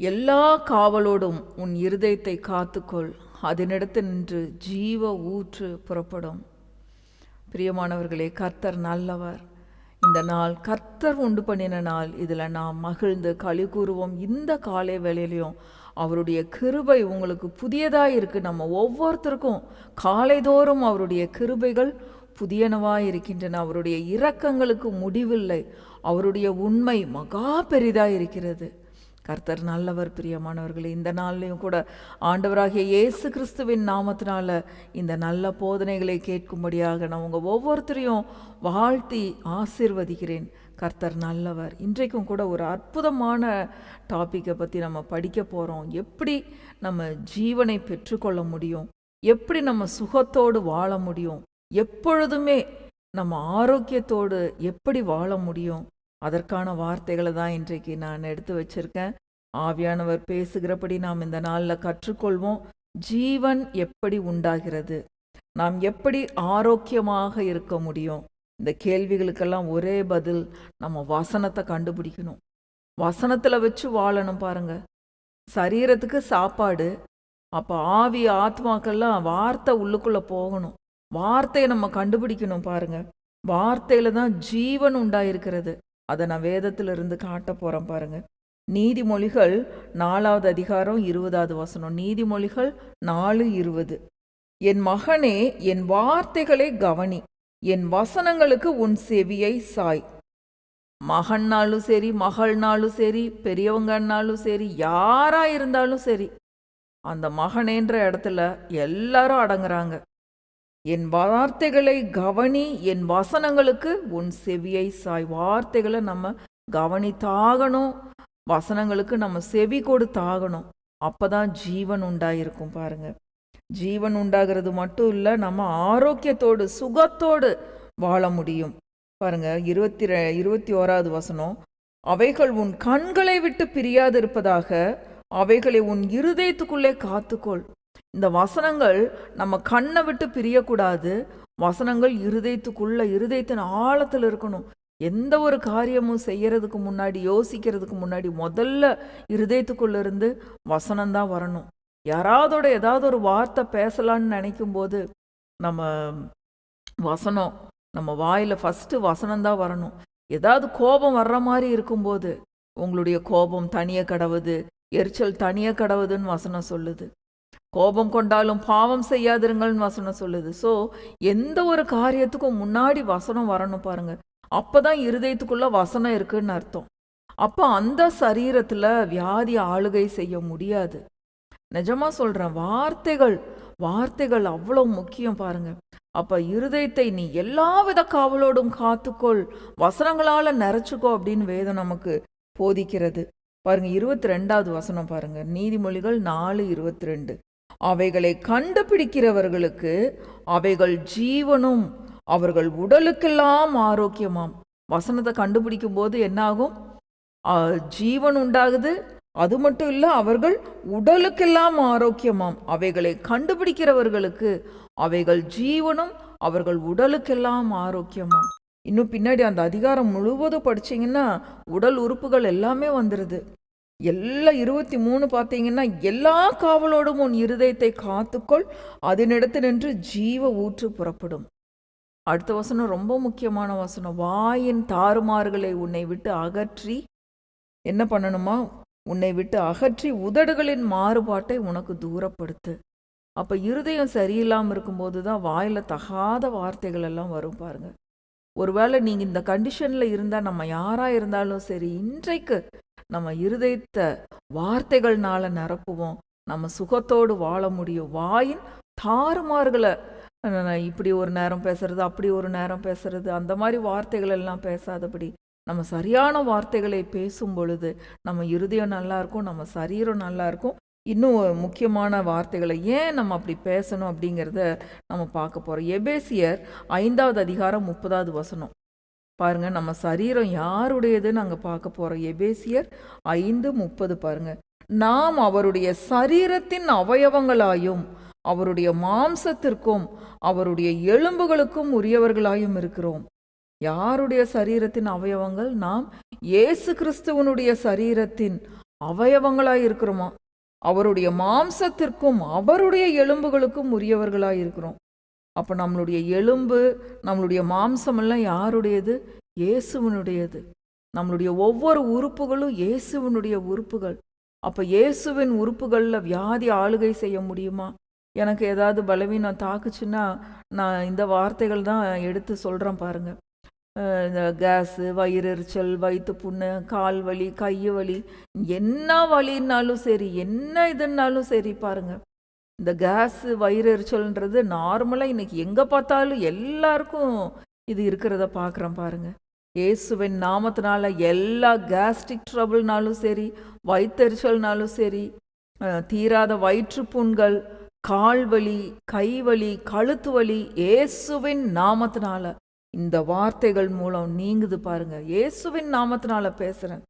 எல்லா காவலோடும் உன் இருதயத்தை காத்துக்கொள். அதனிடத்து நின்று ஜீவ ஊற்று புறப்படும். பிரியமானவர்களே கர்த்தர் நல்லவர். இந்த நாள் கர்த்தர் உண்டு பண்ணின நாள். இதில் நாம் மகிழ்ந்து களி கூறுவோம். இந்த காலை வேலையிலையும் அவருடைய கிருபை உங்களுக்கு புதியதாக இருக்குது நம்ம ஒவ்வொருத்தருக்கும் காலைதோறும் அவருடைய கிருபைகள் புதியனவாக இருக்கின்றன. அவருடைய இரக்கங்களுக்கு முடிவில்லை. அவருடைய உண்மை மகா பெரிதாக இருக்கிறது. கர்த்தர் நல்லவர் பிரியமானவர்களே இந்த நாள்லையும் கூட ஆண்டவராகிய இயேசு கிறிஸ்துவின் நாமத்தினால இந்த நல்ல போதனைகளை கேட்கும்படியாக நான் உங்கள் ஒவ்வொருத்தரையும் வாழ்த்தி ஆசிர்வதிக்கிறேன். கர்த்தர் நல்லவர். இன்றைக்கும் கூட ஒரு அற்புதமான டாப்பிக்கை பற்றி நம்ம படிக்க போகிறோம் எப்படி நம்ம ஜீவனை பெற்றுக்கொள்ள முடியும்? எப்படி நம்ம சுகத்தோடு வாழ முடியும்? எப்பொழுதுமே நம்ம ஆரோக்கியத்தோடு எப்படி வாழ முடியும்? அதற்கான வார்த்தைகளை தான் இன்றைக்கு நான் எடுத்து வச்சிருக்கேன். ஆவியானவர் பேசுகிறபடி நாம் இந்த நாளில் கற்றுக்கொள்வோம் ஜீவன் எப்படி உண்டாகிறது? நாம் எப்படி ஆரோக்கியமாக இருக்க முடியும்? இந்த கேள்விகளுக்கெல்லாம் ஒரே பதில் நம்ம வசனத்தை கண்டுபிடிக்கணும். வசனத்தில் வச்சு வாழணும் பாருங்க. சரீரத்துக்கு சாப்பாடு அப்போ ஆவி ஆத்மாக்கெல்லாம் வார்த்தை உள்ளுக்குள்ளே போகணும். வார்த்தையை நம்ம கண்டுபிடிக்கணும் பாருங்க. வார்த்தையில தான் ஜீவன் உண்டாயிருக்கிறது. அதை நான் வேதத்திலிருந்து காட்ட போகிறேன் பாருங்கள் நீதிமொழிகள் நாலாவது அதிகாரம் இருபதாவது வசனம். நீதிமொழிகள் நாலு இருபது. என் மகனே என் வார்த்தைகளை கவனி. என் வசனங்களுக்கு உன் செவியை சாய். மகன்னாலும் சரி மகள்னாலும் சரி பெரியவங்கன்னாலும் சரி யாரா இருந்தாலும் சரி அந்த மகனேன்ற இடத்துல எல்லாரும் அடங்குறாங்க. என் வார்த்தைகளை கவனி என் வசனங்களுக்கு உன் செவியை சாய். வார்த்தைகளை நம்ம கவனித்தாகணும். வசனங்களுக்கு நம்ம செவி கொடுத்தாகணும். அப்பதான் ஜீவன் உண்டாயிருக்கும் பாருங்க. ஜீவன் உண்டாகிறது மட்டும் இல்லை நம்ம ஆரோக்கியத்தோடு சுகத்தோடு வாழ முடியும். பாருங்க இருபத்தி ரெ இருபத்தி ஓராவது வசனம். அவைகள் உன் கண்களை விட்டு பிரியாதிருப்பதாக அவைகளை உன் இருதயத்துக்குள்ளே காத்துக்கொள். இந்த வசனங்கள் நம்ம கண்ணை விட்டு பிரியக்கூடாது. வசனங்கள் இருதயத்துக்குள்ள இருதயத்தின் ஆழத்தில் இருக்கணும். எந்த ஒரு காரியமும் செய்யறதுக்கு முன்னாடி யோசிக்கிறதுக்கு முன்னாடி முதல்ல இருதயத்துக்குள்ளேருந்து வசனம்தான் வரணும். யாராவதோட ஏதாவது ஒரு வார்த்தை பேசலான்னு நினைக்கும் போது நம்ம வசனம் நம்ம வாயில் ஃபஸ்ட்டு வசனம்தான் வரணும். ஏதாவது கோபம் வர்ற மாதிரி இருக்கும்போது உங்களுடைய கோபம் தனிய கடவுது எரிச்சல் தனிய கடவுதுன்னு வசனம் சொல்லுது. கோபம் கொண்டாலும் பாவம் செய்யாதிருங்கள்னு வசனம் சொல்லுது. ஸோ எந்த ஒரு காரியத்துக்கும் முன்னாடி வசனம் வரணும் பாருங்கள் அப்பதான் இருதயத்துக்குள்ள வசனம் இருக்குன்னு அர்த்தம். அப்போ அந்த சரீரத்துல வியாதி ஆளுகை செய்ய முடியாது. நிஜமா சொல்றேன் வார்த்தைகள் வார்த்தைகள் அவ்வளோ முக்கியம் பாருங்க. அப்ப இருதயத்தை நீ எல்லா வித காவலோடும் காத்துக்கொள் வசனங்களால நிறைச்சுக்கோ அப்படின்னு வேதம் நமக்கு போதிக்கிறது. பாருங்க இருபத்தி ரெண்டாவது வசனம் பாருங்க. நீதிமொழிகள் நாலு இருபத்தி ரெண்டு அவைகளை கண்டுபிடிக்கிறவர்களுக்கு அவைகள் ஜீவனும் அவர்கள் உடலுக்கெல்லாம் ஆரோக்கியமாம். வசனத்தை கண்டுபிடிக்கும் போது என்னாகும் ஜீவன் உண்டாகுது. அது மட்டும் இல்ல அவர்கள் உடலுக்கெல்லாம் ஆரோக்கியமாம். அவைகளை கண்டுபிடிக்கிறவர்களுக்கு அவைகள் ஜீவனும் அவர்கள் உடலுக்கெல்லாம் ஆரோக்கியமாம். இன்னும் பின்னாடி அந்த அதிகாரம் முழுவதும் படிச்சிங்கன்னா உடல் உறுப்புகள் எல்லாமே வந்துடுது எல்லா இருபத்தி மூணு பார்த்தீங்கன்னா எல்லா காவலோடும் உன் இருதயத்தை காத்துக்கொள். அதனிடத்து நின்று ஜீவ ஊற்று புறப்படும். அடுத்த வசனம் ரொம்ப முக்கியமான வசனம். வாயின் தாறுமாறுகளை உன்னை விட்டு அகற்றி என்ன பண்ணணுமா? உன்னை விட்டு அகற்றி உதடுகளின் மாறுபாட்டை உனக்கு தூரப்படுத்து. அப்போ இருதயம் சரியில்லாமல் இருக்கும்போது தான் வாயில் தகாத வார்த்தைகள் எல்லாம் வரும் பாருங்க. ஒருவேளை நீங்கள் இந்த கண்டிஷனில் இருந்தால் நம்ம யாராக இருந்தாலும் சரி இன்றைக்கு நம்ம இருதயத்தை வார்த்தைகள்னால நிரப்புவோம். நம்ம சுகத்தோடு வாழ முடியும். வாயின் தாறுமாறுகளை இப்படி ஒரு நேரம் பேசுறது அப்படி ஒரு நேரம் பேசுறது அந்த மாதிரி வார்த்தைகள் எல்லாம் பேசாதபடி நம்ம சரியான வார்த்தைகளை பேசும் பொழுது நம்ம இருதயம் நல்லா இருக்கும் நம்ம சரீரம் நல்லா இருக்கும். இன்னும் முக்கியமான வார்த்தைகளை ஏன் நம்ம அப்படி பேசணும் அப்படிங்கிறத நம்ம பார்க்க போறோம். எபேசியர் ஐந்தாவது அதிகாரம் முப்பதாவது வசனம். பாருங்க நம்ம சரீரம் யாருடையதுன்னு நாங்கள் பார்க்க போறோம். எபேசியர் ஐந்து முப்பது பாருங்க. நாம் அவருடைய சரீரத்தின் அவயவங்களாயும் அவருடைய மாம்சத்திற்கும் அவருடைய எலும்புகளுக்கும் உரியவர்களாயும் இருக்கிறோம். யாருடைய சரீரத்தின் அவயவங்கள்? நாம் இயேசு கிறிஸ்துவனுடைய சரீரத்தின் அவயவங்களாய் இருக்கிறோமா? அவருடைய மாம்சத்திற்கும் அவருடைய எலும்புகளுக்கும் உரியவர்களாய் இருக்கிறோம். அப்போ நம்மளுடைய எலும்பு நம்மளுடைய மாம்சமெல்லாம் யாருடையது? இயேசுவனுடையது. நம்மளுடைய ஒவ்வொரு உறுப்புகளும் இயேசுவனுடைய உறுப்புகள். அப்போ இயேசுவின் உறுப்புகளில் வியாதி ஆளுகை செய்ய முடியுமா? எனக்கு ஏதாவது பலவீனம் தாக்குச்சுன்னா நான் இந்த வார்த்தைகள் தான் எடுத்து சொல்கிறேன் பாருங்கள் இந்த கேஸு வயிறெரிச்சல் வயிற்று புண்ணு கால் வலி கை வலி என்ன வலின்னாலும் சரி என்ன இதுன்னாலும் சரி பாருங்க. இந்த கேஸு வயிறெரிச்சல்ன்றது நார்மலாக இன்னைக்கு எங்கே பார்த்தாலும் எல்லாருக்கும் இது இருக்கிறத பார்க்குறேன் பாருங்க. இயேசுவின் நாமத்தினால எல்லா கேஸ்ட்ரிக் ட்ரபிள்னாலும் சரி வயிற்றெரிச்சல்னாலும் சரி தீராத வயிற்றுப்புண்கள் வலி கைவலி கழுத்து வலி இயேசுவின் நாமத்தினால. இந்த வார்த்தைகள் மூலம் நீங்குது பாருங்க. இயேசுவின் நாமத்தினால பேசுறேன்.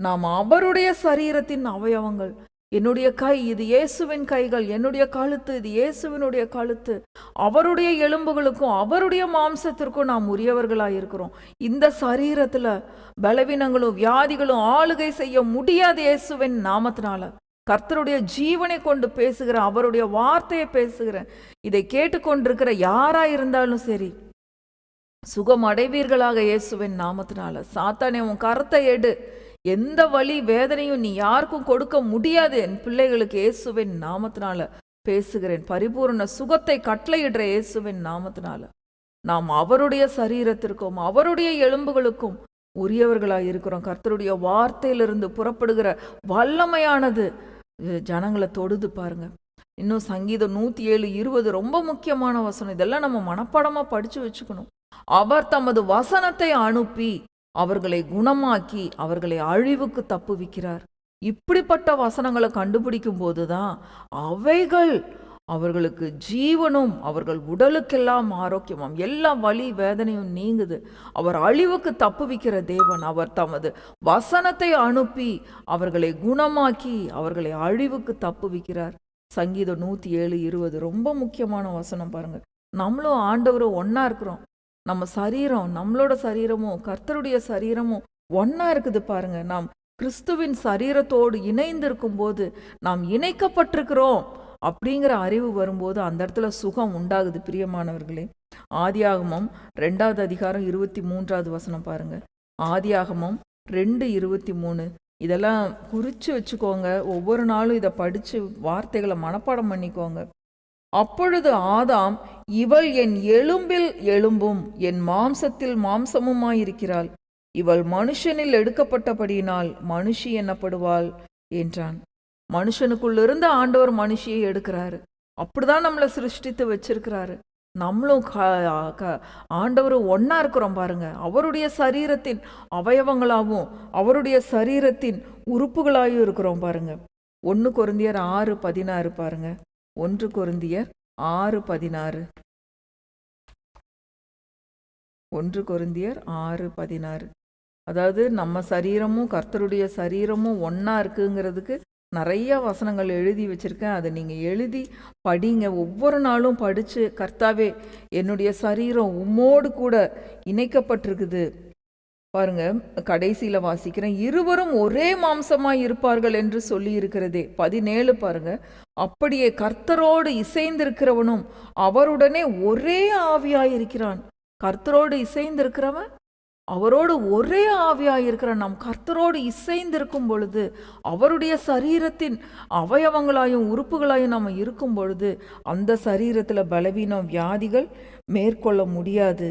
நாம் அவருடைய சரீரத்தின் அவயவங்கள். என்னுடைய கை இது இயேசுவின் கைகள். என்னுடைய கழுத்து இது இயேசுவினுடைய கழுத்து. அவருடைய எலும்புகளுக்கும் அவருடைய மாம்சத்திற்கும் நாம் உரியவர்களாக இருக்கிறோம். இந்த சரீரத்தில் பலவீனங்களும் வியாதிகளும் ஆளுகை செய்ய முடியாது இயேசுவின் நாமத்தினால. கர்த்தருடைய ஜீவனை கொண்டு பேசுகிறேன் அவருடைய வார்த்தையை பேசுகிறேன் இதை கேட்டுக்கொண்டிருக்கிற யாரா இருந்தாலும் சரி சுகம் அடைவீர்களாக இயேசுவின் நாமத்தினால. சாத்தானே உன் கருத்தை எடு. எந்த வழி வேதனையும் நீ யாருக்கும் கொடுக்க முடியாது. என் பிள்ளைகளுக்கு இயேசுவின் நாமத்தினால பேசுகிறேன். பரிபூர்ண சுகத்தை கட்டளையிடுற இயேசுவின் நாமத்தினால. நாம் அவருடைய சரீரத்திற்கும் அவருடைய எலும்புகளுக்கும் உரியவர்களாக இருக்கிறோம் கர்த்தருடைய வார்த்தையிலிருந்து புறப்படுகிற வல்லமையானது ஜனங்களை தொடுது பாருங்க. இன்னும் சங்கீதம் நூற்றி ஏழு இருபது ரொம்ப முக்கியமான வசனம். இதெல்லாம் நம்ம மனப்பாடமாக படித்து வச்சுக்கணும். அவர் தமது வசனத்தை அனுப்பி அவர்களை குணமாக்கி அவர்களை அழிவுக்கு தப்புவிக்கிறார். இப்படிப்பட்ட வசனங்களை கண்டுபிடிக்கும் போதுதான் அவைகள் அவர்களுக்கு ஜீவனும் அவர்கள் உடலுக்கெல்லாம் ஆரோக்கியமும் எல்லா வலி வேதனையும் நீங்குது. அவர் அழிவுக்கு தப்புவிக்கிற தேவன் அவர் தமது வசனத்தை அனுப்பி அவர்களை குணமாக்கி அவர்களை அழிவுக்கு தப்புவிக்கிறார் சங்கீதம் நூற்றி ஏழு இருபது ரொம்ப முக்கியமான வசனம் பாருங்கள் நம்மளும் ஆண்டவரும் ஒன்றா இருக்கிறோம். நம்ம சரீரம் நம்மளோட சரீரமும் கர்த்தருடைய சரீரமும் ஒன்றா இருக்குது பாருங்க. நாம் கிறிஸ்துவின் சரீரத்தோடு இணைந்திருக்கும் போது நாம் இணைக்கப்பட்டிருக்கிறோம். அப்படிங்கிற அறிவு வரும்போது அந்த இடத்துல சுகம் உண்டாகுது பிரியமானவர்களே. ஆதியாகமம் ரெண்டாவது அதிகாரம் இருபத்தி மூன்றாவது வசனம் பாருங்க. ஆதியாகமம் ரெண்டு இருபத்தி மூணு. இதெல்லாம் குறித்து வச்சுக்கோங்க. ஒவ்வொரு நாளும் இதை படித்து வார்த்தைகளை மனப்பாடம் பண்ணிக்கோங்க. அப்பொழுது ஆதாம் இவள் என் எலும்பில் எலும்பும் என் மாம்சத்தில் மாம்சமுமாயிருக்கிறாள் இவள் மனுஷனில் எடுக்கப்பட்டபடியினால் மனுஷி என்னப்படுவாள்? என்றான். மனுஷனுக்குள்ளிருந்து ஆண்டவர் மனுஷியை எடுக்கிறாரு. அப்படிதான் நம்மளை சிருஷ்டித்து வச்சிருக்கிறாரு. நம்மளும் க- க- ஆண்டவரும் ஒண்ணா இருக்கிறோம் பாருங்க. அவருடைய சரீரத்தின் அவயவங்களாகவும் அவருடைய சரீரத்தின் உறுப்புகளாகவும் இருக்கிறோம் பாருங்க. ஒன்று கொருந்தியர் ஆறு பதினாறு பாருங்க. ஒன்று குருந்தியர் ஆறு பதினாறு. ஒன்று கொருந்தியர் ஆறு பதினாறு. அதாவது நம்ம சரீரமும் கர்த்தருடைய சரீரமும் ஒன்றா இருக்குங்கிறதுக்கு நிறைய வசனங்கள் எழுதி வச்சுருக்கேன். அதை நீங்கள் எழுதி படிங்க. ஒவ்வொரு நாளும் படித்து கர்த்தாவே என்னுடைய சரீரம் உம்மோடு கூட இணைக்கப்பட்டிருக்குது. பாருங்க கடைசியில் வாசிக்கிறேன். இருவரும் ஒரே மாம்சமாய் இருப்பார்கள் என்று சொல்லி இருக்கிறதே பதினேழு பாருங்க. அப்படியே கர்த்தரோடு இசைந்திருக்கிறவனும் அவருடனே ஒரே ஆவியாயிருக்கிறான் கர்த்தரோடு இசைந்திருக்கிறவன் அவரோடு ஒரே ஆவியாக இருக்கிற நம் கர்த்தரோடு இசைந்திருக்கும் பொழுது அவருடைய சரீரத்தின் அவயவங்களாயும் உறுப்புகளாயும் நம்ம இருக்கும் பொழுது அந்த சரீரத்தில் பலவீனம் வியாதிகள் மேற்கொள்ள முடியாது.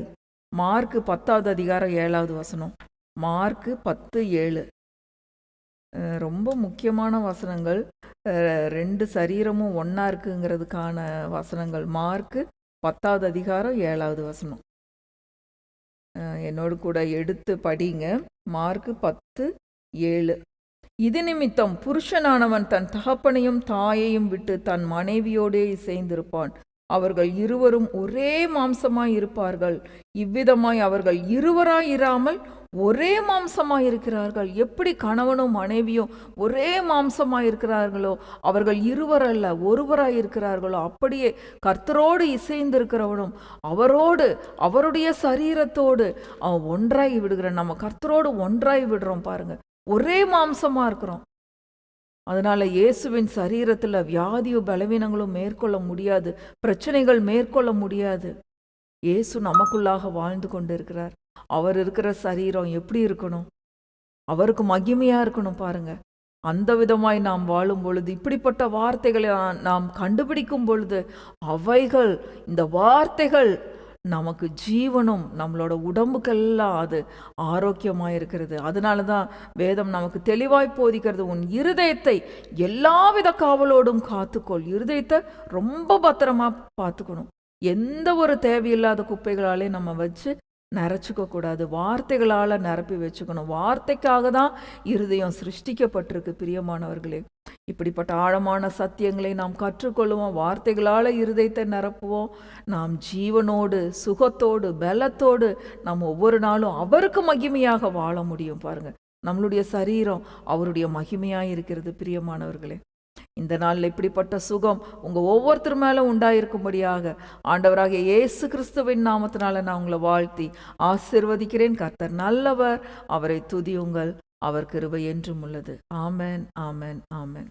மார்க்கு பத்தாவது அதிகாரம் ஏழாவது வசனம். மார்க்கு பத்து ஏழு. ரொம்ப முக்கியமான வசனங்கள். ரெண்டு சரீரமும் ஒன்றா இருக்குங்கிறதுக்கான வசனங்கள். மார்க்கு பத்தாவது அதிகாரம் ஏழாவது வசனம். என்னோடு கூட எடுத்து படிங்க. மார்க்கு பத்து ஏழு. இது நிமித்தம் புருஷனானவன் தன் தகப்பனையும் தாயையும் விட்டு தன் மனைவியோடே இசைந்திருப்பான். அவர்கள் இருவரும் ஒரே மாம்சமாய் இருப்பார்கள் இவ்விதமாய் அவர்கள் இருவராய் இராமல் ஒரே மாம்சமாக இருக்கிறார்கள் எப்படி கணவனும் மனைவியும் ஒரே மாம்சமாக இருக்கிறார்களோ அவர்கள் இருவர் அல்ல இருக்கிறார்களோ அப்படியே கர்த்தரோடு இசைந்திருக்கிறவனும் அவரோடு அவருடைய சரீரத்தோடு அவன் ஒன்றாகி விடுகிறான். நம்ம கர்த்தரோடு ஒன்றாகி விடுறோம் பாருங்க. ஒரே மாம்சமாக இருக்கிறோம் அதனால இயேசுவின் சரீரத்தில் வியாதியும் பலவீனங்களும் மேற்கொள்ள முடியாது. பிரச்சனைகள் மேற்கொள்ள முடியாது. இயேசு நமக்குள்ளாக வாழ்ந்து கொண்டிருக்கிறார். அவர் இருக்கிற சரீரம் எப்படி இருக்கணும்? அவருக்கு மகிமையா இருக்கணும் பாருங்க. அந்த விதமாய் நாம் வாழும் பொழுது இப்படிப்பட்ட வார்த்தைகளை நாம் கண்டுபிடிக்கும் பொழுது அவைகள் இந்த வார்த்தைகள் நமக்கு ஜீவனும் நம்மளோட உடம்புக்கெல்லாம் அது ஆரோக்கியமாக இருக்கிறது. அதனால தான் வேதம் நமக்கு தெளிவாய் போதிக்கிறது உன் இருதயத்தை எல்லாவித காவலோடும் காத்துக்கொள். இருதயத்தை ரொம்ப பத்திரமா பார்த்துக்கணும். எந்த ஒரு தேவையில்லாத குப்பைகளாலே நம்ம வச்சு நிறச்சிக்கக்கூடாது வார்த்தைகளால் நிரப்பி வச்சுக்கணும். வார்த்தைக்காக தான் இருதயம் சிருஷ்டிக்கப்பட்டிருக்கு பிரியமானவர்களே. இப்படிப்பட்ட ஆழமான சத்தியங்களை நாம் கற்றுக்கொள்வோம் வார்த்தைகளால் இருதயத்தை நிரப்புவோம். நாம் ஜீவனோடு சுகத்தோடு பலத்தோடு நாம் ஒவ்வொரு நாளும் அவருக்கு மகிமையாக வாழ முடியும் பாருங்கள் நம்மளுடைய சரீரம் அவருடைய மகிமையாக இருக்கிறது பிரியமானவர்களே. இந்த நாளில் இப்படிப்பட்ட சுகம் உங்க ஒவ்வொருத்தர் மேல உண்டாயிருக்கும்படியாக ஆண்டவராக இயேசு கிறிஸ்துவின் நாமத்தினால நான் உங்களை வாழ்த்தி ஆசிர்வதிக்கிறேன். கர்த்தர் நல்லவர். அவரை துதியுங்கள். அவர் கிருபை என்றும் உள்ளது. ஆமேன் ஆமேன் ஆமேன்.